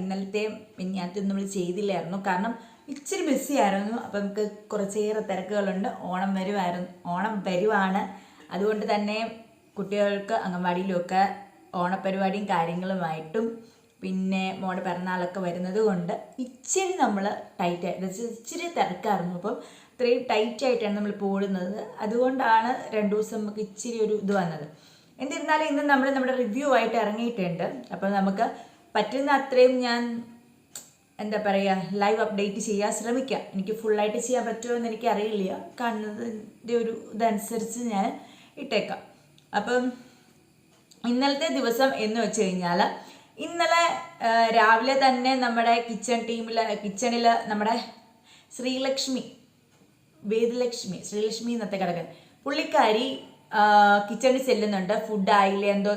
ഇന്നലത്തെ മിഞ്ഞാത്തൊന്നും നമ്മൾ ചെയ്തില്ലായിരുന്നു. കാരണം ഇച്ചിരി ബിസി ആയിരുന്നു. അപ്പം നമുക്ക് കുറച്ചേറെ തിരക്കുകളുണ്ട്. ഓണം വരുമായിരുന്നു ഓണം വരുവാണ്. അതുകൊണ്ട് തന്നെ കുട്ടികൾക്ക് അംഗൻവാടിയിലുമൊക്കെ ഓണപരിപാടിയും കാര്യങ്ങളുമായിട്ടും പിന്നെ മോടെ പിറന്നാളൊക്കെ വരുന്നത് കൊണ്ട് ഇച്ചിരി നമ്മൾ ടൈറ്റ് ഇച്ചിരി തിരക്കായിരുന്നു. അപ്പം ഇത്രയും ടൈറ്റ് ആയിട്ടാണ് നമ്മൾ പോടുന്നത്. അതുകൊണ്ടാണ് രണ്ട് ദിവസം നമുക്ക് ഇച്ചിരി ഒരു ഇത് വന്നത്. എന്നിരുന്നാലും ഇന്ന് നമ്മൾ നമ്മുടെ റിവ്യൂ ആയിട്ട് ഇറങ്ങിയിട്ടുണ്ട്. അപ്പോൾ നമുക്ക് പറ്റുന്ന അത്രയും ഞാൻ എന്താ പറയുക ലൈവ് അപ്ഡേറ്റ് ചെയ്യാൻ ശ്രമിക്കാം. എനിക്ക് ഫുള്ളായിട്ട് ചെയ്യാൻ പറ്റുമോ എന്ന് എനിക്ക് അറിയില്ല. കാണുന്നതിന്റെ ഒരു ഇതനുസരിച്ച് ഞാൻ ഇട്ടേക്കാം. അപ്പം ഇന്നലത്തെ ദിവസം എന്ന് വെച്ച് കഴിഞ്ഞാൽ ഇന്നലെ രാവിലെ തന്നെ നമ്മുടെ കിച്ചൺ ടീമിൽ കിച്ചണിൽ നമ്മുടെ ശ്രീലക്ഷ്മി വേദലക്ഷ്മി ശ്രീലക്ഷ്മി എന്നത്തെ കിടക്കൻ പുള്ളിക്കാരി കിച്ചണിൽ ചെല്ലുന്നുണ്ട്. ഫുഡ് ആയില്ല എന്തോ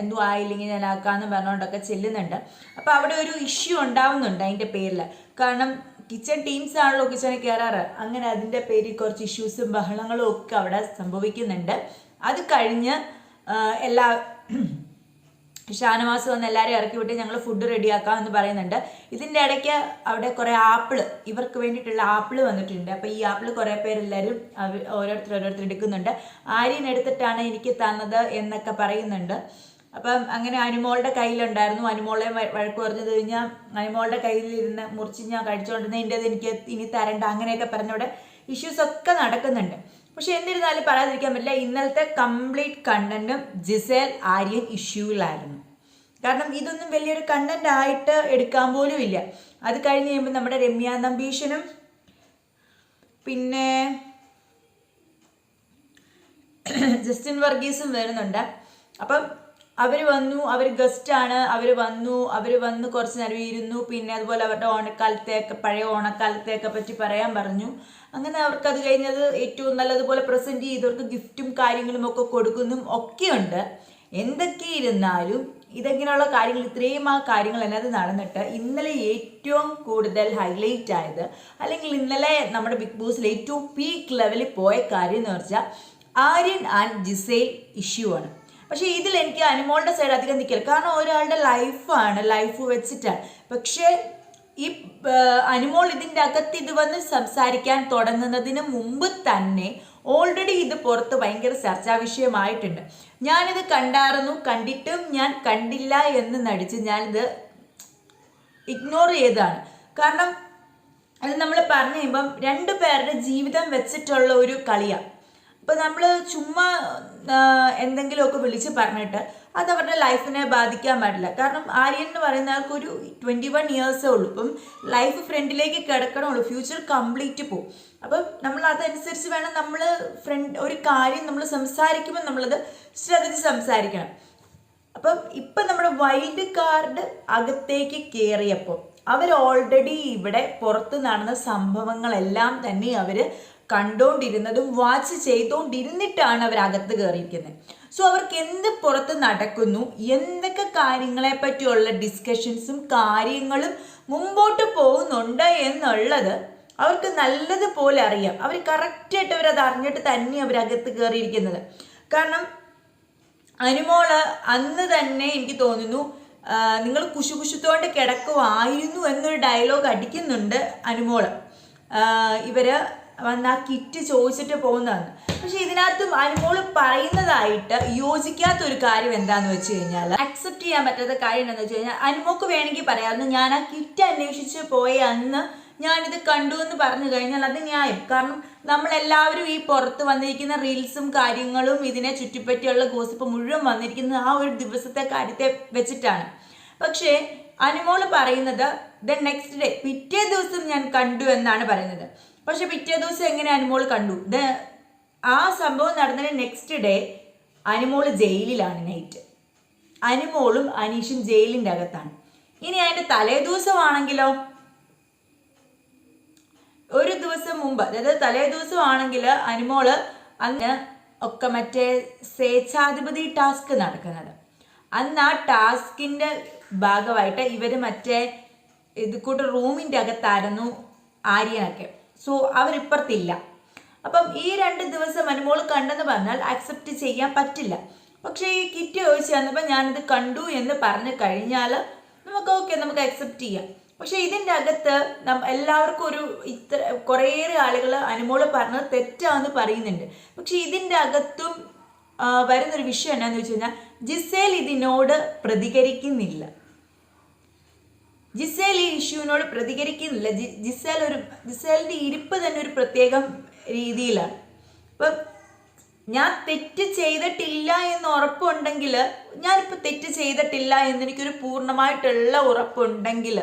എന്തോ ആയില്ലെങ്കിൽ ഞാൻ ആക്കാന്ന് പറഞ്ഞുകൊണ്ടൊക്കെ ചെല്ലുന്നുണ്ട്. അപ്പോൾ അവിടെ ഒരു ഇഷ്യൂ ഉണ്ടാവുന്നുണ്ട് അതിന്റെ പേരിൽ കാരണം കിച്ചൺ ടീംസ് ആണല്ലോ കിച്ചണിൽ കയറാറ് അങ്ങനെ അതിന്റെ പേരിൽ കുറച്ച് ഇഷ്യൂസും ബഹളങ്ങളും ഒക്കെ അവിടെ സംഭവിക്കുന്നുണ്ട്. അത് കഴിഞ്ഞ് എല്ലാ ഷാനവാസ് വന്ന് എല്ലാവരെയും ഇറക്കി വിട്ട് ഞങ്ങൾ ഫുഡ് റെഡിയാക്കാം എന്ന് പറയുന്നുണ്ട്. ഇതിന്റെ ഇടയ്ക്ക് അവിടെ കുറേ ആപ്പിൾ ഇവർക്ക് വേണ്ടിയിട്ടുള്ള ആപ്പിൾ വന്നിട്ടുണ്ട്. അപ്പോൾ ഈ ആപ്പിൾ കുറേ പേരെല്ലാവരും ഓരോരുത്തർ ഓരോരുത്തർ എടുക്കുന്നുണ്ട്. ആര്യൻ എടുത്തിട്ടാണ് എനിക്ക് തന്നത് എന്നൊക്കെ പറയുന്നുണ്ട്. അപ്പം അങ്ങനെ അനുമോളുടെ കയ്യിലുണ്ടായിരുന്നു. അനുമോളെ വഴക്ക് പറഞ്ഞത് കഴിഞ്ഞാൽ അനുമോളുടെ കയ്യിലിരുന്ന് മുറിച്ച് ഞാൻ കഴിച്ചുകൊണ്ടിരുന്ന എന്റെ എനിക്ക് ഇനി തരണ്ട അങ്ങനെയൊക്കെ പറഞ്ഞവിടെ ഇഷ്യൂസ് ഒക്കെ നടക്കുന്നുണ്ട്. പക്ഷെ എന്നിരുന്നാലും പറയാതിരിക്കാൻ പറ്റില്ല. ഇന്നലത്തെ കംപ്ലീറ്റ് കണ്ടന്റും ജിസേൽ ആര്യൻ ഇഷ്യൂവിലായിരുന്നു കാരണം ഇതൊന്നും വലിയൊരു കണ്ടന്റ് ആയിട്ട് എടുക്കാൻ പോലും ഇല്ല. അത് കഴിഞ്ഞ് കഴിയുമ്പോൾ നമ്മുടെ രമ്യ നമ്പീഷനും പിന്നെ ജസ്റ്റിൻ വർഗീസും വരുന്നുണ്ട്. അപ്പം അവർ വന്നു അവർ ഗസ്റ്റാണ് അവർ വന്നു അവർ വന്ന് കുറച്ച് നേരം ഇരുന്നു. പിന്നെ അതുപോലെ അവരുടെ ഓണക്കാലത്തെയൊക്കെ പഴയ ഓണക്കാലത്തെയൊക്കെ പറ്റി പറയാൻ പറഞ്ഞു. അങ്ങനെ അവർക്ക് അത് കഴിഞ്ഞത് ഏറ്റവും നല്ലതുപോലെ പ്രസന്റ് ചെയ്തവർക്ക് ഗിഫ്റ്റും കാര്യങ്ങളും ഒക്കെ കൊടുക്കുന്നതും ഒക്കെയുണ്ട്. എന്തൊക്കെ ഇരുന്നാലും ഇതെങ്ങനെയുള്ള കാര്യങ്ങൾ ഇത്രയും ആ കാര്യങ്ങൾ അതിനകത്ത് നടന്നിട്ട് ഇന്നലെ ഏറ്റവും കൂടുതൽ ഹൈലൈറ്റ് ആയത് അല്ലെങ്കിൽ ഇന്നലെ നമ്മുടെ ബിഗ് ബോസിൽ ഏറ്റവും പീക്ക് ലെവലിൽ പോയ കാര്യം എന്ന് വെച്ചാൽ ആര്യൻ ആൻഡ് ജിസൈൽ ഇഷ്യൂ ആണ്. പക്ഷേ ഇതിൽ എനിക്ക് അനുമോളുടെ സൈഡ് അധികം നിൽക്കില്ല. കാരണം ഒരാളുടെ ലൈഫാണ് ലൈഫ് വെച്ചിട്ടാണ്. പക്ഷേ ഈ അനുമോൾ ഇതിന്റെ അകത്ത് ഇത് വന്ന് സംസാരിക്കാൻ തുടങ്ങുന്നതിന് മുമ്പ് തന്നെ ഓൾറെഡി ഇത് പുറത്ത് ഭയങ്കര ചർച്ചാ വിഷയമായിട്ടുണ്ട്. ഞാനിത് കണ്ടായിരുന്നു കണ്ടിട്ടും ഞാൻ കണ്ടില്ല എന്ന് നടിച്ച് ഞാനിത് ഇഗ്നോർ ചെയ്തതാണ്. കാരണം അത് നമ്മൾ പറഞ്ഞു കഴിയുമ്പം രണ്ടു പേരുടെ ജീവിതം വെച്ചിട്ടുള്ള ഒരു കളിയാണ് അപ്പോൾ നമ്മൾ ചുമ്മാ എന്തെങ്കിലുമൊക്കെ വിളിച്ച് പറഞ്ഞിട്ട് അത് അവരുടെ ലൈഫിനെ ബാധിക്കാൻ പാടില്ല. കാരണം ആര്യൻ എന്ന് പറയുന്ന ആൾക്ക് ഒരു ട്വന്റി വൺ ഇയേഴ്സേ ഉള്ളൂ. ഇപ്പം ലൈഫ് ഫ്രണ്ടിലേക്ക് കിടക്കണുള്ളൂ. ഫ്യൂച്ചർ കംപ്ലീറ്റ് പോകും അപ്പം നമ്മൾ അതനുസരിച്ച് വേണം നമ്മൾ ഫ്രണ്ട് ഒരു കാര്യം നമ്മൾ സംസാരിക്കുമ്പോൾ നമ്മളത് ശ്രദ്ധിച്ച് സംസാരിക്കണം. അപ്പം ഇപ്പം നമ്മുടെ വൈൽഡ് കാർഡ് അകത്തേക്ക് കയറിയപ്പോൾ അവർ ഓൾറെഡി ഇവിടെ പുറത്ത് നടന്ന സംഭവങ്ങളെല്ലാം തന്നെ അവർ കണ്ടുകൊണ്ടിരുന്നതും വാച്ച് ചെയ്തുകൊണ്ടിരുന്നിട്ടാണ് അവർ അകത്ത് കയറിയിരിക്കുന്നത് സോ അവർക്ക് എന്ത് പുറത്ത് നടക്കുന്നു എന്തൊക്കെ കാര്യങ്ങളെ പറ്റിയുള്ള ഡിസ്കഷൻസും കാര്യങ്ങളും മുമ്പോട്ട് പോകുന്നുണ്ട് എന്നുള്ളത് അവർക്ക് നല്ലതുപോലെ അറിയാം. അവർ കറക്റ്റായിട്ട് അവരത് അറിഞ്ഞിട്ട് തന്നെ അവരകത്ത് കയറിയിരിക്കുന്നത്. കാരണം അനുമോൾ അന്ന് തന്നെ എനിക്ക് തോന്നുന്നു നിങ്ങൾ കുശുകുശുത്തോണ്ട് കിടക്കുമായിരുന്നു എന്നൊരു ഡയലോഗ് അടിക്കുന്നുണ്ട് അനുമോൾ. ഇവർ വന്ന് ആ കിറ്റ് ചോദിച്ചിട്ട് പോകുന്നതാണ്. പക്ഷെ ഇതിനകത്തും അനുമോൾ പറയുന്നതായിട്ട് യോജിക്കാത്ത ഒരു കാര്യം എന്താന്ന് വെച്ച് കഴിഞ്ഞാൽ അക്സെപ്റ്റ് ചെയ്യാൻ പറ്റാത്ത കാര്യം എന്താണെന്ന് വെച്ച് കഴിഞ്ഞാൽ അനുമോക്ക് വേണമെങ്കിൽ പറയാമായിരുന്നു ഞാൻ ആ കിറ്റ് അന്വേഷിച്ച് പോയ അന്ന് ഞാനിത് കണ്ടു എന്ന് പറഞ്ഞു കഴിഞ്ഞാൽ അത് ന്യായം. കാരണം നമ്മളെല്ലാവരും ഈ പുറത്ത് വന്നിരിക്കുന്ന റീൽസും കാര്യങ്ങളും ഇതിനെ ചുറ്റിപ്പറ്റിയുള്ള ഗോസിപ്പ് മുഴുവൻ വന്നിരിക്കുന്നത് ആ ഒരു ദിവസത്തെ കാര്യത്തെ വെച്ചിട്ടാണ്. പക്ഷേ അനുമോൾ പറയുന്നത് ദ നെക്സ്റ്റ് ഡേ പിറ്റേ ദിവസം ഞാൻ കണ്ടു എന്നാണ് പറയുന്നത്. പക്ഷെ പിറ്റേ ദിവസം എങ്ങനെ അനുമോൾ കണ്ടു? ആ സംഭവം നടന്നതിന് നെക്സ്റ്റ് ഡേ അനുമോൾ ജയിലിലാണ് നൈറ്റ് അനുമോളും അനീഷും ജയിലിന്റെ അകത്താണ്. ഇനി അതിന്റെ തലേ ദിവസമാണെങ്കിലോ? ഒരു ദിവസം മുമ്പ് അതായത് തലേ ദിവസമാണെങ്കിൽ അനുമോൾ അന്ന് ഒക്കെ മറ്റേ സ്വേച്ഛാധിപതി ടാസ്ക് നടക്കുന്നത്. അന്ന് ആ ടാസ്കിന്റെ ഭാഗമായിട്ട് ഇവർ മറ്റേ ഇത് കൂട്ട് റൂമിന്റെ അകത്തായിരുന്നു ആര്യനൊക്കെ. സോ അവരിപ്പുറത്തില്ല. അപ്പം ഈ രണ്ട് ദിവസം അനുമോൾ കണ്ടെന്ന് പറഞ്ഞാൽ അക്സെപ്റ്റ് ചെയ്യാൻ പറ്റില്ല. പക്ഷേ ഈ കിറ്റ് ചോദിച്ചു തന്നപ്പോൾ ഞാനിത് കണ്ടു എന്ന് പറഞ്ഞു കഴിഞ്ഞാൽ നമുക്ക് ഓക്കെ നമുക്ക് അക്സെപ്റ്റ് ചെയ്യാം. പക്ഷെ ഇതിന്റെ അകത്ത് നം എല്ലാവർക്കും ഒരു ഇത്ര കുറേയേറെ ആളുകൾ അനുമോൾ പറഞ്ഞത് തെറ്റാന്ന് പറയുന്നുണ്ട്. പക്ഷെ ഇതിന്റെ അകത്തും വരുന്നൊരു വിഷയം എന്നാന്ന് വെച്ച് കഴിഞ്ഞാൽ ജിസേൽ ഇതിനോട് പ്രതികരിക്കുന്നില്ല. ജിസേൽ ഈ ഇഷ്യൂവിനോട് പ്രതികരിക്കുന്നില്ല. ജി- ജിസേൽ ഒരു ജിസേലിന്റെ ഇരിപ്പ് തന്നെ ഒരു പ്രത്യേകം രീതിയിലാണ്. ഇപ്പം ഞാൻ തെറ്റ് ചെയ്തിട്ടില്ല എന്ന് ഉറപ്പുണ്ടെങ്കിൽ ഞാനിപ്പോൾ തെറ്റ് ചെയ്തിട്ടില്ല എന്ന് എനിക്കൊരു പൂർണമായിട്ടുള്ള ഉറപ്പുണ്ടെങ്കിൽ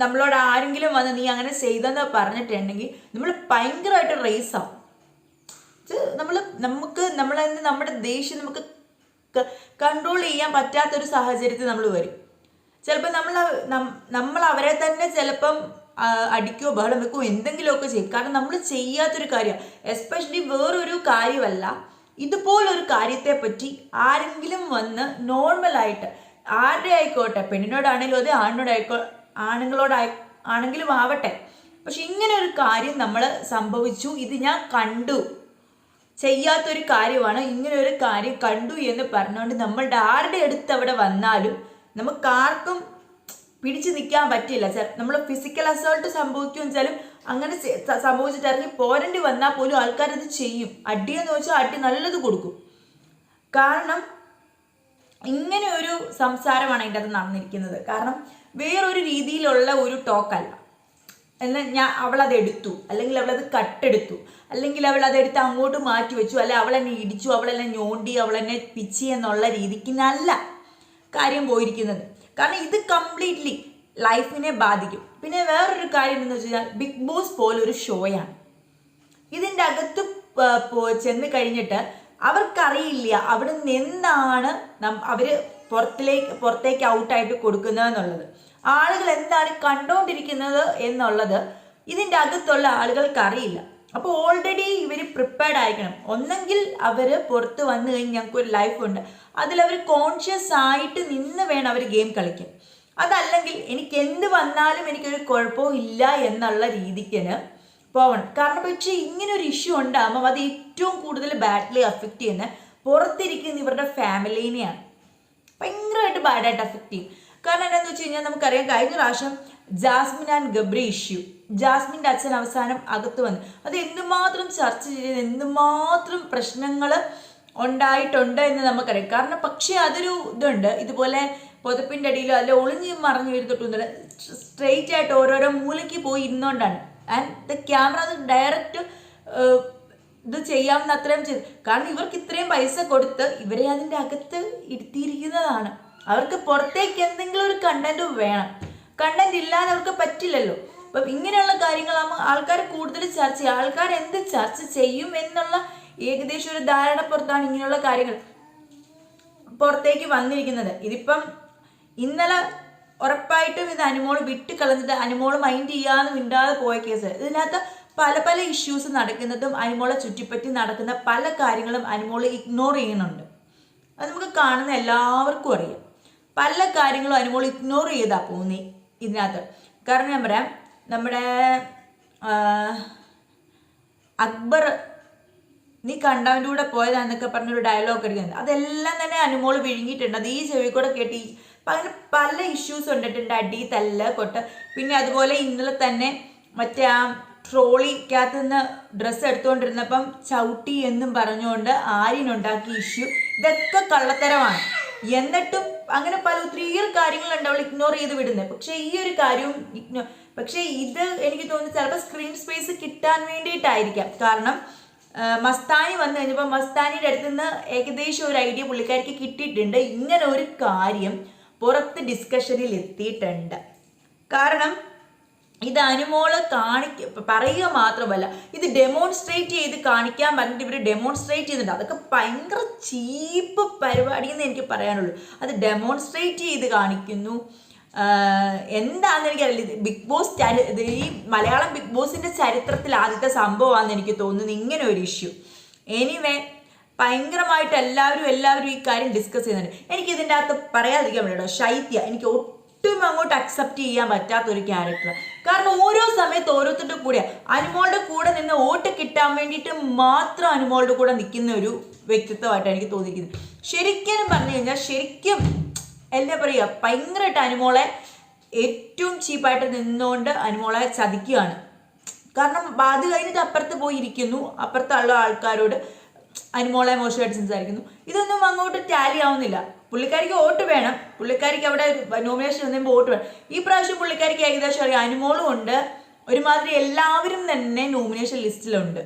നമ്മളോട് ആരെങ്കിലും വന്ന് നീ അങ്ങനെ ചെയ്തെന്ന് പറഞ്ഞിട്ടുണ്ടെങ്കിൽ നമ്മൾ ഭയങ്കരമായിട്ട് റേസ് നമ്മൾ നമുക്ക് നമ്മളെ നമ്മുടെ ദേഷ്യം നമുക്ക് കൺട്രോൾ ചെയ്യാൻ പറ്റാത്തൊരു സാഹചര്യത്തിൽ നമ്മൾ വരും. ചിലപ്പോൾ നമ്മൾ നമ്മൾ അവരെ തന്നെ ചിലപ്പം അടിക്കുകയോ ബഹളം വെക്കുകയോ എന്തെങ്കിലുമൊക്കെ ചെയ്യും. കാരണം നമ്മൾ ചെയ്യാത്തൊരു കാര്യം. എസ്പെഷ്യലി വേറൊരു കാര്യമല്ല. ഇതുപോലൊരു കാര്യത്തെ പറ്റി ആരെങ്കിലും വന്ന് നോർമലായിട്ട് ആരുടെ ആയിക്കോട്ടെ പെണ്ണിനോടാണെങ്കിലും അതെ ആണിനോടായിക്കോ ആണുങ്ങളോടായി ആണെങ്കിലും ആവട്ടെ. പക്ഷെ ഇങ്ങനെ ഒരു കാര്യം നമ്മൾ സംഭവിച്ചു. ഇത് ഞാൻ കണ്ടു. ചെയ്യാത്തൊരു കാര്യമാണ് ഇങ്ങനെ ഒരു കാര്യം കണ്ടു എന്ന് പറഞ്ഞുകൊണ്ട് നമ്മളുടെ ആരുടെ അടുത്ത് അവിടെ വന്നാലും നമുക്ക് ആർക്കും പിടിച്ചു നിൽക്കാൻ പറ്റില്ല. നമ്മൾ ഫിസിക്കൽ അസോൾട്ട് സംഭവിക്കും വെച്ചാലും അങ്ങനെ സംഭവിച്ചിട്ട് ഇറങ്ങി പോരേണ്ടി വന്നാൽ പോലും ആൾക്കാരത് ചെയ്യും. അടിയെന്ന് വെച്ചാൽ അടി നല്ലത് കൊടുക്കും. കാരണം ഇങ്ങനെ ഒരു സംസാരമാണ് അതിന്റെ അത് നടന്നിരിക്കുന്നത്. കാരണം വേറൊരു രീതിയിലുള്ള ഒരു ടോക്കല്ല എന്ന ഞാൻ അവളത് എടുത്തു. അല്ലെങ്കിൽ അവളത് കട്ടെടുത്തു. അല്ലെങ്കിൽ അവൾ അതെടുത്ത് അങ്ങോട്ട് മാറ്റി വെച്ചു. അല്ലെ അവളെന്നെ ഇടിച്ചു അവളെന്നെ ഞോണ്ടി അവളെന്നെ പിച്ചി എന്നുള്ള രീതിക്ക് നല്ല കാര്യം പോയിരിക്കുന്നത്. കാരണം ഇത് കംപ്ലീറ്റ്ലി ലൈഫിനെ ബാധിക്കും. പിന്നെ വേറൊരു കാര്യം എന്ന് വെച്ച് കഴിഞ്ഞാൽ ബിഗ് ബോസ് പോലൊരു ഷോയാണ് ഇതിന്റെ അകത്ത് ചെന്ന് കഴിഞ്ഞിട്ട് അവർക്കറിയില്ല അവിടെ നിന്ന് എന്താണ് അവർ പുറത്തിലേക്ക് പുറത്തേക്ക് ഔട്ടായിട്ട് കൊടുക്കുന്നത് എന്നുള്ളത്. ആളുകൾ എന്താണ് കണ്ടുകൊണ്ടിരിക്കുന്നത് എന്നുള്ളത് ഇതിന്റെ അകത്തുള്ള ആളുകൾക്ക് അറിയില്ല. അപ്പോൾ ഓൾറെഡി ഇവർ പ്രിപ്പയർഡ് ആയിരിക്കണം. ഒന്നെങ്കിൽ അവർ പുറത്ത് വന്നു കഴിഞ്ഞ് ഞങ്ങൾക്ക് ഒരു ലൈഫ് ഉണ്ട്. അവർ കോൺഷ്യസ് ആയിട്ട് നിന്ന് വേണം അവർ ഗെയിം കളിക്കാൻ. അതല്ലെങ്കിൽ എനിക്ക് എന്ത് വന്നാലും എനിക്കൊരു കുഴപ്പവും ഇല്ല എന്നുള്ള രീതിക്ക് പോകണം കാരണം പക്ഷേ ഇങ്ങനെ ഒരു ഇഷ്യൂ ഉണ്ടാകുമ്പോൾ അത് ഏറ്റവും കൂടുതൽ ബാഡ്ലി അഫക്റ്റ് ചെയ്യുന്ന പുറത്തിരിക്കുന്ന ഇവരുടെ ഫാമിലീനെയാണ് ഭയങ്കരമായിട്ട് ബാഡായിട്ട് അഫക്റ്റ് ചെയ്യും. കാരണം എന്താണെന്ന് വെച്ച് കഴിഞ്ഞാൽ നമുക്കറിയാം കഴിഞ്ഞ പ്രാവശ്യം ജാസ്മിൻ ആൻഡ് ഗബ്രി ഇഷ്യൂ ജാസ്മിന്റെ അച്ഛൻ അവസാനം അകത്ത് വന്നു. അത് എന്തുമാത്രം ചർച്ച ചെയ്ത് എന്തുമാത്രം പ്രശ്നങ്ങൾ ഉണ്ടായിട്ടുണ്ട് എന്ന് നമുക്കറിയാം. കാരണം പക്ഷേ അതൊരു ഇതുണ്ട്. ഇതുപോലെ പുതപ്പിന്റെ അടിയിലോ അല്ല ഒളിഞ്ഞ് മറിഞ്ഞു വരുന്നിട്ടൊന്നുമില്ല സ്ട്രെയിറ്റ് ആയിട്ട് ഓരോരോ മൂലയ്ക്ക് പോയി ഇരുന്നുകൊണ്ടാണ് ആൻഡ് ദ ക്യാമറ അത് ഡയറക്റ്റ് ഇത് ചെയ്യാമെന്ന് അത്രയും ചെയ്തു. കാരണം ഇവർക്ക് ഇത്രയും പൈസ കൊടുത്ത് ഇവരെ അതിന്റെ അകത്ത് ഇരുത്തിയിരിക്കുന്നതാണ്. അവർക്ക് പുറത്തേക്ക് എന്തെങ്കിലും ഒരു കണ്ടന്റ് വേണം. കണ്ടന്റ് ഇല്ലാതെ അവർക്ക് പറ്റില്ലല്ലോ. അപ്പം ഇങ്ങനെയുള്ള കാര്യങ്ങളാകുമ്പോൾ ആൾക്കാർ കൂടുതൽ ചർച്ച ചെയ്യും ആൾക്കാർ എന്ത് ചർച്ച ചെയ്യും എന്നുള്ള ഏകദേശം ഒരു ധാരണപ്പുറത്താണ് ഇങ്ങനെയുള്ള കാര്യങ്ങൾ പുറത്തേക്ക് വന്നിരിക്കുന്നത്. ഇതിപ്പം ഇന്നലെ ഉറപ്പായിട്ടും ഇത് അനുമോൾ വിട്ട് കളഞ്ഞിട്ട് അനുമോൾ മൈൻഡ് ചെയ്യാതെ മിണ്ടാതെ പോയ കേസ്. ഇതിനകത്ത് പല പല ഇഷ്യൂസ് നടക്കുന്നതും അനുമോളെ ചുറ്റിപ്പറ്റി നടക്കുന്ന പല കാര്യങ്ങളും അനുമോൾ ഇഗ്നോർ ചെയ്യുന്നുണ്ട്. അത് നമുക്ക് കാണുന്ന എല്ലാവർക്കും അറിയാം. പല കാര്യങ്ങളും അനുമോൾ ഇഗ്നോർ ചെയ്താ പോകുന്നേ ഇതിനകത്ത്. കാരണം ഞാൻ പറയാം നമ്മുടെ അക്ബർ നീ കണ്ടവന്റെ കൂടെ പോയതാന്നൊക്കെ പറഞ്ഞൊരു ഡയലോഗ് അടിക്കുന്നത് അതെല്ലാം തന്നെ അനുമോൾ വിഴുങ്ങിയിട്ടുണ്ട്. അത് ഈ ചെവി കൂടെ കേട്ട് അങ്ങനെ പല ഇഷ്യൂസ് ഉണ്ടിട്ടുണ്ട്. അടി തല്ല് കൊട്ട്. പിന്നെ അതുപോലെ ഇന്നലെ തന്നെ മറ്റേ ആ ട്രോളിക്കകത്ത് നിന്ന് ഡ്രസ്സ് എടുത്തുകൊണ്ടിരുന്നപ്പം ചവിട്ടി എന്നും പറഞ്ഞുകൊണ്ട് ആര്യനുണ്ടാക്കിയ ഇഷ്യൂ ഇതൊക്കെ കള്ളത്തരമാണ്. എന്നിട്ടും അങ്ങനെ പല ഒത്തിരിയേറെ കാര്യങ്ങളുണ്ട് അവൾ ഇഗ്നോർ ചെയ്ത് വിടുന്നത്. പക്ഷേ ഈ ഒരു കാര്യവും ഇഗ്നോർ പക്ഷേ ഇത് എനിക്ക് തോന്നുന്നു ചിലപ്പോൾ സ്ക്രീൻ സ്പേസ് കിട്ടാൻ വേണ്ടിയിട്ടായിരിക്കാം. കാരണം മസ്താനി വന്നു കഴിഞ്ഞപ്പോൾ മസ്താനിയുടെ അടുത്ത് നിന്ന് ഏകദേശം ഒരു ഐഡിയ പുള്ളിക്കാരിക്ക് കിട്ടിയിട്ടുണ്ട്. ഇങ്ങനെ ഒരു കാര്യം പുറത്ത് ഡിസ്കഷനിൽ എത്തിയിട്ടുണ്ട്. കാരണം ഇത് അനുമോൾ കാണിക്ക പറയുക മാത്രമല്ല ഇത് ഡെമോൺസ്ട്രേറ്റ് ചെയ്ത് കാണിക്കാൻ പറഞ്ഞിട്ട് ഇവർ ഡെമോൺസ്ട്രേറ്റ് ചെയ്യുന്നുണ്ട്. അതൊക്കെ ഭയങ്കര ചീപ്പ് പരിപാടി എന്ന് എനിക്ക് പറയാനുള്ളൂ. അത് ഡെമോൺസ്ട്രേറ്റ് ചെയ്ത് കാണിക്കുന്നു. എന്താണെന്ന് എനിക്കറിയില്ല. ബിഗ് ബോസ് ഈ മലയാളം ബിഗ് ബോസിന്റെ ചരിത്രത്തിൽ ആദ്യത്തെ സംഭവമാണെന്ന് എനിക്ക് തോന്നുന്നു ഇങ്ങനെ ഒരു ഇഷ്യൂ. എനിവേ ഭയങ്കരമായിട്ട് എല്ലാവരും എല്ലാവരും ഈ കാര്യം ഡിസ്കസ് ചെയ്യുന്നുണ്ട്. എനിക്ക് ഇതിന്റെ അകത്ത് പറയാതിരിക്കാൻ പറ്റില്ല ശൈത്യ എനിക്ക് ഒട്ടും അങ്ങോട്ട് അക്സെപ്റ്റ് ചെയ്യാൻ പറ്റാത്ത ഒരു ക്യാരക്ടർ കാരണം ഓരോ സമയത്ത് ഓരോരുത്തരുടെ കൂടെ അനുമോളുടെ കൂടെ നിന്ന് വോട്ട് കിട്ടാൻ വേണ്ടിയിട്ട് മാത്രം അനുമോളുടെ കൂടെ നിൽക്കുന്ന ഒരു വ്യക്തിത്വമായിട്ടാണ് എനിക്ക് തോന്നിയിരിക്കുന്നത്. ശരിക്കും പറഞ്ഞു കഴിഞ്ഞാൽ ശരിക്കും എന്താ പറയുക ഭയങ്കരമായിട്ട് അനുമോളെ ഏറ്റവും ചീപ്പായിട്ട് നിന്നുകൊണ്ട് അനുമോളെ ചതിക്കുകയാണ്. കാരണം അത് കഴിഞ്ഞിട്ട് അപ്പുറത്ത് പോയിരിക്കുന്നു. അപ്പുറത്തുള്ള ആൾക്കാരോട് അനുമോളെ മോശമായിട്ട് സംസാരിക്കുന്നു. ഇതൊന്നും അങ്ങോട്ട് ടാലി ആവുന്നില്ല. പുള്ളിക്കാരിക്ക് വോട്ട് വേണം. പുള്ളിക്കാരിക്ക് അവിടെ നോമിനേഷൻ വന്നുമ്പോൾ വോട്ട് വേണം. ഈ പ്രാവശ്യം പുള്ളിക്കാരിക്ക് ഏകദേശം അറിയാം അനുമോളും ഉണ്ട്. ഒരുമാതിരി എല്ലാവരും തന്നെ നോമിനേഷൻ ലിസ്റ്റിലുണ്ട്.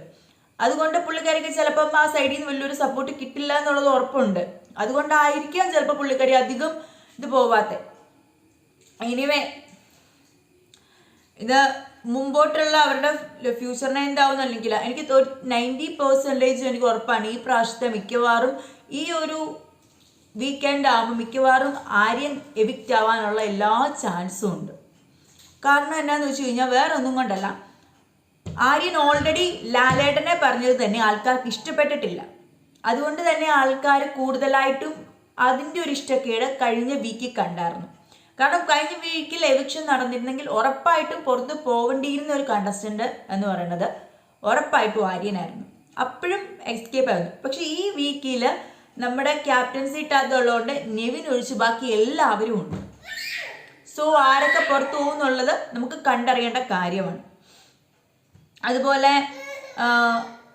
അതുകൊണ്ട് പുള്ളിക്കാരിക്ക് ചിലപ്പം ആ സൈഡിൽ നിന്ന് വലിയൊരു സപ്പോർട്ട് കിട്ടില്ല എന്നുള്ളത് ഉറപ്പുണ്ട്. അതുകൊണ്ടായിരിക്കാം ചിലപ്പോൾ പുള്ളിക്കാരി അധികം ഇത് പോവാത്തെ. എനിവേ ഇത് മുമ്പോട്ടുള്ള അവരുടെ ഫ്യൂച്ചറിനെ എന്താവും അല്ലെങ്കിൽ എനിക്ക് നയന്റി പെർസെന്റേജ് എനിക്ക് ഉറപ്പാണ്. ഈ പ്രാവശ്യത്തെ മിക്കവാറും ഈ ഒരു വീക്കെൻഡ് ആകുമ്പോൾ മിക്കവാറും ആര്യൻ എവിക്റ്റ് ആവാനുള്ള എല്ലാ ചാൻസും ഉണ്ട്. കാരണം എന്നാന്ന് വെച്ച് കഴിഞ്ഞാൽ വേറെ ഒന്നും കൊണ്ടല്ല. ആര്യൻ ഓൾറെഡി ലാലേട്ടനെ പറഞ്ഞത് തന്നെ ആൾക്കാർക്ക് ഇഷ്ടപ്പെട്ടിട്ടില്ല. അതുകൊണ്ട് തന്നെ ആൾക്കാർ കൂടുതലായിട്ടും അതിന്റെ ഒരു ഇഷ്ടക്കേട് കഴിഞ്ഞ വീക്കിൽ കണ്ടായിരുന്നു. കാരണം കഴിഞ്ഞ വീക്കിൽ എവിക്ഷൻ നടന്നിരുന്നെങ്കിൽ ഉറപ്പായിട്ടും പുറത്ത് പോകേണ്ടിയിരുന്ന ഒരു കണ്ടസ്റ്റന്റ് എന്ന് പറയുന്നത് ഉറപ്പായിട്ടും ആര്യനായിരുന്നു. അപ്പോഴും എക്സ്കേപ്പ് ആയിരുന്നു. പക്ഷേ ഈ വീക്കിൽ നമ്മുടെ ക്യാപ്റ്റൻസി ഇട്ടാത്തതുള്ളതുകൊണ്ട് നെവിൻ ഒഴിച്ച് ബാക്കി എല്ലാവരും ഉണ്ട്. സോ ആരൊക്കെ പുറത്തു പോകുന്നുള്ളത് നമുക്ക് കണ്ടറിയേണ്ട കാര്യമാണ്. അതുപോലെ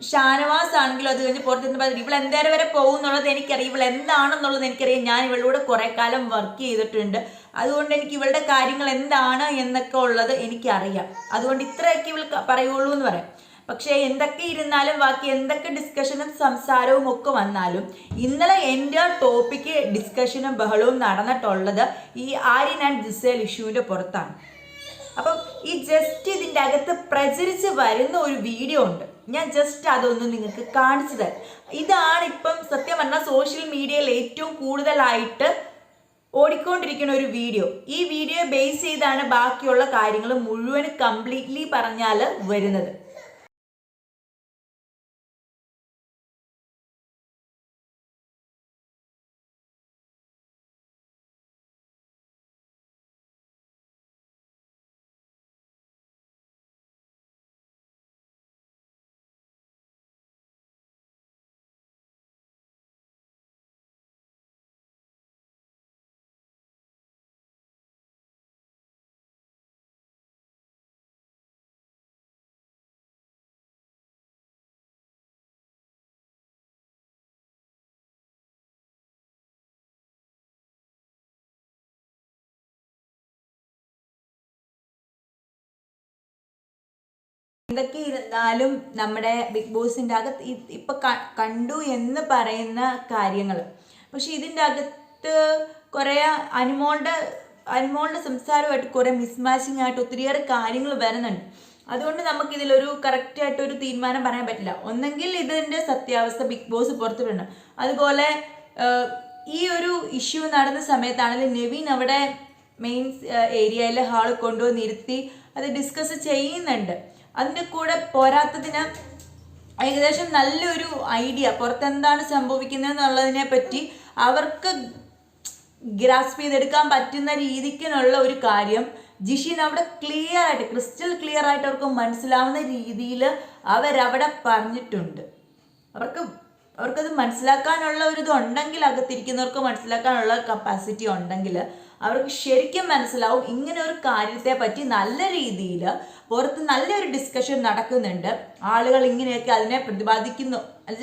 ഷാനവാസ് ആണെങ്കിലും അത് കഴിഞ്ഞ് പുറത്തുനിന്ന് പറഞ്ഞു ഇവൾ എന്തേരം വരെ പോകും എന്നുള്ളത് എനിക്കറിയാം. ഇവൾ എന്താണെന്നുള്ളത് എനിക്കറിയാം. ഞാൻ ഇവളോട് കുറെ കാലം വർക്ക് ചെയ്തിട്ടുണ്ട്. അതുകൊണ്ട് എനിക്ക് ഇവളുടെ കാര്യങ്ങൾ എന്താണ് എന്നൊക്കെ ഉള്ളത് എനിക്കറിയാം. അതുകൊണ്ട് ഇത്രയൊക്കെ ഇവൾ പറയുള്ളൂ എന്ന് പറയാം. പക്ഷേ എന്തൊക്കെ ഇരുന്നാലും ബാക്കി എന്തൊക്കെ ഡിസ്കഷനും സംസാരവും ഒക്കെ വന്നാലും ഇന്നലെ എന്റെ ടോപ്പിക്ക് ഡിസ്കഷനും ബഹളവും നടന്നിട്ടുള്ളത് ഈ ആര്യൻ ആൻഡ് ജിസേൽ ഇഷ്യൂവിന്റെ പുറത്താണ്. അപ്പം ഈ ജസ്റ്റ് ഇതിന്റെ അകത്ത് പ്രചരിച്ച് വരുന്ന ഒരു വീഡിയോ ഉണ്ട്. ഞാൻ ജസ്റ്റ് അതൊന്ന് നിങ്ങൾക്ക് കാണിച്ചു തരാം. ഇതാണ് ഇപ്പം സത്യം പറഞ്ഞാൽ സോഷ്യൽ മീഡിയയിൽ ഏറ്റവും കൂടുതലായിട്ട് ഓടിക്കൊണ്ടിരിക്കുന്ന ഒരു വീഡിയോ ഈ വീഡിയോ ബേസ് ചെയ്താണ് ബാക്കിയുള്ള കാര്യങ്ങൾ മുഴുവൻ കംപ്ലീറ്റ്ലി പറഞ്ഞാൽ വരുന്നത്. എന്തൊക്കെ ഇരുന്നാലും നമ്മുടെ ബിഗ് ബോസിന്റെ അകത്ത് ഇപ്പം കണ്ടു എന്ന് പറയുന്ന കാര്യങ്ങൾ പക്ഷെ ഇതിന്റെ അകത്ത് കുറേ അനുമോളുടെ അനുമോളുടെ സംസാരമായിട്ട് കുറേ മിസ്മാച്ചിങ് ആയിട്ട് ഒത്തിരിയേറെ കാര്യങ്ങൾ വരുന്നുണ്ട്. അതുകൊണ്ട് നമുക്ക് ഇതിലൊരു കറക്റ്റ് ആയിട്ട് ഒരു തീരുമാനം പറയാൻ പറ്റില്ല. ഒന്നെങ്കിൽ ഇതിന്റെ സത്യാവസ്ഥ ബിഗ് ബോസ് പുറത്തു വിടണം അതുപോലെ ഈ ഒരു ഇഷ്യൂ നടന്ന സമയത്താണെങ്കിലും നെവിൻ അവിടെ മെയിൻ ഏരിയയിൽ ഹാൾ കൊണ്ടുവന്ന് ഇരുത്തി അത് ഡിസ്കസ് ചെയ്യുന്നുണ്ട്. അതിന്റെ കൂടെ പോരാത്തതിന് ഏകദേശം നല്ലൊരു ഐഡിയ പുറത്തെന്താണ് സംഭവിക്കുന്നത് എന്നുള്ളതിനെ പറ്റി അവർക്ക് ഗ്രാസ്പ് ചെയ്തെടുക്കാൻ പറ്റുന്ന രീതിക്കുള്ള ഒരു കാര്യം ജിഷിൻ അവിടെ ക്ലിയർ ആയിട്ട് ക്രിസ്റ്റൽ ക്ലിയർ ആയിട്ട് അവർക്ക് മനസ്സിലാവുന്ന രീതിയിൽ അവരവിടെ പറഞ്ഞിട്ടുണ്ട്. അവർക്ക് അവർക്കത് മനസ്സിലാക്കാനുള്ള ഒരു ഇതുണ്ടെങ്കിൽ അകത്തിരിക്കുന്നവർക്ക് മനസ്സിലാക്കാനുള്ള കപ്പാസിറ്റി ഉണ്ടെങ്കിൽ അവർക്ക് ശരിക്കും മനസ്സിലാവും ഇങ്ങനെ ഒരു കാര്യത്തെ പറ്റി നല്ല രീതിയിൽ പുറത്ത് നല്ലൊരു ഡിസ്കഷൻ നടക്കുന്നുണ്ട്. ആളുകൾ ഇങ്ങനെയൊക്കെ അതിനെ പ്രതിപാദിക്കുന്നു.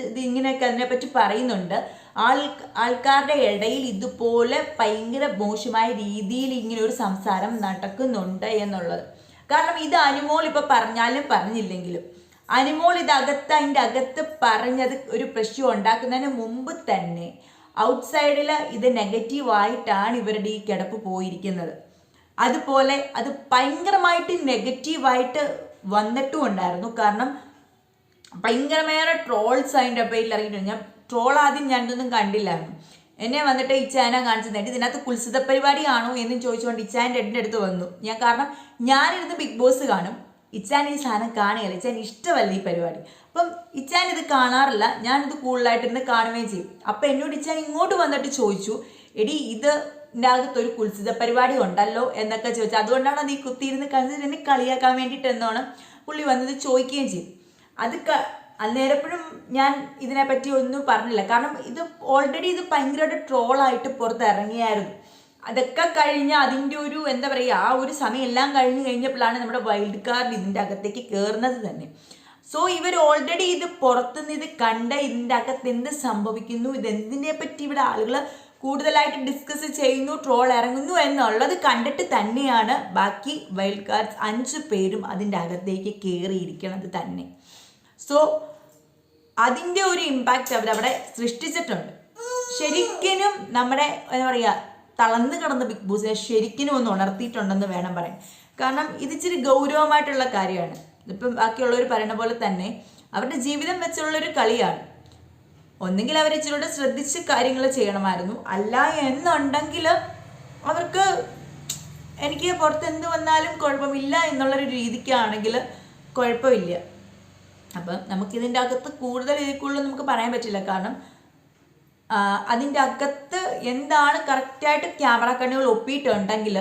ഇത് ഇങ്ങനെയൊക്കെ അതിനെപ്പറ്റി പറയുന്നുണ്ട്. ആൾ ആൾക്കാരുടെ ഇടയിൽ ഇതുപോലെ ഭയങ്കര മോശമായ രീതിയിൽ ഇങ്ങനെ ഒരു സംസാരം നടക്കുന്നുണ്ട് എന്നുള്ളത്. കാരണം ഇത് അനുമോൾ ഇപ്പം പറഞ്ഞാലും പറഞ്ഞില്ലെങ്കിലും അനുമോൾ ഇത് അകത്ത് അതിന്റെ അകത്ത് പറഞ്ഞത് ഒരു പ്രശ്നം ഉണ്ടാക്കുന്നതിന് മുമ്പ് തന്നെ ഔട്ട്സൈഡിൽ ഇത് നെഗറ്റീവായിട്ടാണ് ഇവരുടെ ഈ കിടപ്പ് പോയിരിക്കുന്നത്. അതുപോലെ അത് ഭയങ്കരമായിട്ട് നെഗറ്റീവായിട്ട് വന്നിട്ടും ഉണ്ടായിരുന്നു. കാരണം ഭയങ്കരമേറെ ട്രോൾസ് അതിന്റെ പേരിൽ ഇറങ്ങിയിട്ടുണ്ട്. ഞാൻ ട്രോൾ ആദ്യം ഞാൻ ഇതൊന്നും കണ്ടില്ലായിരുന്നു. എന്നെ വന്നിട്ട് ഇച്ചാന കാണിച്ചു തന്നിട്ട് ഇതിനകത്ത് കുൽസിത പരിപാടിയാണോ എന്ന് ചോദിച്ചുകൊണ്ട് ഇച്ചാന്റെ എന്റെ അടുത്ത് വന്നു. ഞാൻ കാരണം ഞാനിരുന്ന് ബിഗ് ബോസ് കാണും. ഇച്ചാൻ ഈ സാധനം കാണുകയല്ല ഇച്ചാൻ ഇഷ്ടമല്ല ഈ പരിപാടി. അപ്പം ഇച്ചാൻ ഇത് കാണാറില്ല. ഞാനിത് കൂടുതലായിട്ടിരുന്ന് കാണുകയും ചെയ്യും. അപ്പം എന്നോട് ഇച്ചാൻ ഇങ്ങോട്ട് വന്നിട്ട് ചോദിച്ചു എടി ഇത് ഇതിന്റെ അകത്ത് ഒരു കുത്സിത പരിപാടി ഉണ്ടല്ലോ? എന്നൊക്കെ ചോദിച്ചു. അതുകൊണ്ടാണ് അത് നീ കുത്തിയിരുന്ന് കളിച്ചിട്ട് എന്നെ കളിയാക്കാൻ വേണ്ടിയിട്ട് എന്നോണം പുള്ളി വന്നത് ചോദിക്കുകയും ചെയ്യും. അത് അന്നേരപ്പോഴും ഞാൻ ഇതിനെപ്പറ്റി ഒന്നും പറഞ്ഞില്ല. കാരണം ഇത് ഓൾറെഡി ഇത് ഭയങ്കരമായിട്ട് ട്രോളായിട്ട് പുറത്ത് ഇറങ്ങിയായിരുന്നു അതൊക്കെ കഴിഞ്ഞ് അതിന്റെ ഒരു എന്താ പറയുക ആ ഒരു സമയം എല്ലാം കഴിഞ്ഞ് കഴിഞ്ഞപ്പോഴാണ് നമ്മുടെ വൈൽഡ് കാർഡ് ഇതിന്റെ അകത്തേക്ക് കയറുന്നത് തന്നെ. സോ ഇവർ ഓൾറെഡി ഇത് പുറത്തുനിന്ന് ഇത് കണ്ട ഇതിന്റെ അകത്ത് എന്ത് സംഭവിക്കുന്നു ഇതെന്തിനെ പറ്റി ഇവിടെ ആളുകൾ കൂടുതലായിട്ട് ഡിസ്കസ് ചെയ്യുന്നു ട്രോൾ ഇറങ്ങുന്നു എന്നുള്ളത് കണ്ടിട്ട് തന്നെയാണ് ബാക്കി വൈൽഡ് കാർഡ്സ് അഞ്ച് പേരും അതിന്റെ അകത്തേക്ക് കയറിയിരിക്കണത് തന്നെ. സോ അതിന്റെ ഒരു ഇമ്പാക്റ്റ് അവരവിടെ സൃഷ്ടിച്ചിട്ടുണ്ട്. ശരിക്കും നമ്മുടെ എന്താ പറയുക തളർന്നു കിടന്ന ബിഗ് ബോസിനെ ശരിക്കും ഒന്ന് ഉണർത്തിയിട്ടുണ്ടെന്ന് വേണം പറയാൻ. കാരണം ഇതിച്ചിരി ഗൗരവമായിട്ടുള്ള കാര്യമാണ്. ഇപ്പം ബാക്കിയുള്ളവർ പറയുന്ന പോലെ തന്നെ അവരുടെ ജീവിതം വെച്ചുള്ളൊരു കളിയാണ്. ഒന്നെങ്കിൽ അവർ ഇച്ചിരൂടെ ശ്രദ്ധിച്ച് കാര്യങ്ങൾ ചെയ്യണമായിരുന്നു. അല്ല എന്നുണ്ടെങ്കിൽ അവർക്ക് എനിക്ക് പുറത്ത് എന്ത് വന്നാലും കുഴപ്പമില്ല എന്നുള്ളൊരു രീതിക്കാണെങ്കിൽ കുഴപ്പമില്ല. അപ്പം നമുക്കിതിന്റെ അകത്ത് കൂടുതൽ ഇതിക്കുള്ള നമുക്ക് പറയാൻ പറ്റില്ല. കാരണം അതിന്റെ അകത്ത് എന്താണ് കറക്റ്റായിട്ട് ക്യാമറ കണ്ണുകൾ ഒപ്പിയിട്ടുണ്ടെങ്കിൽ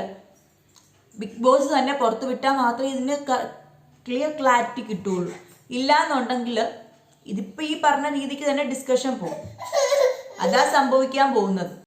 ബിഗ് ബോസ് തന്നെ പുറത്ത് വിട്ടാൽ മാത്രമേ ഇതിന് ക്ലിയർ ക്ലാരിറ്റി കിട്ടുകയുള്ളൂ. ഇല്ല എന്നുണ്ടെങ്കിൽ ഇതിപ്പോൾ ഈ പറഞ്ഞ രീതിക്ക് തന്നെ ഡിസ്കഷൻ പോകും അതാ സംഭവിക്കാൻ പോകുന്നത്.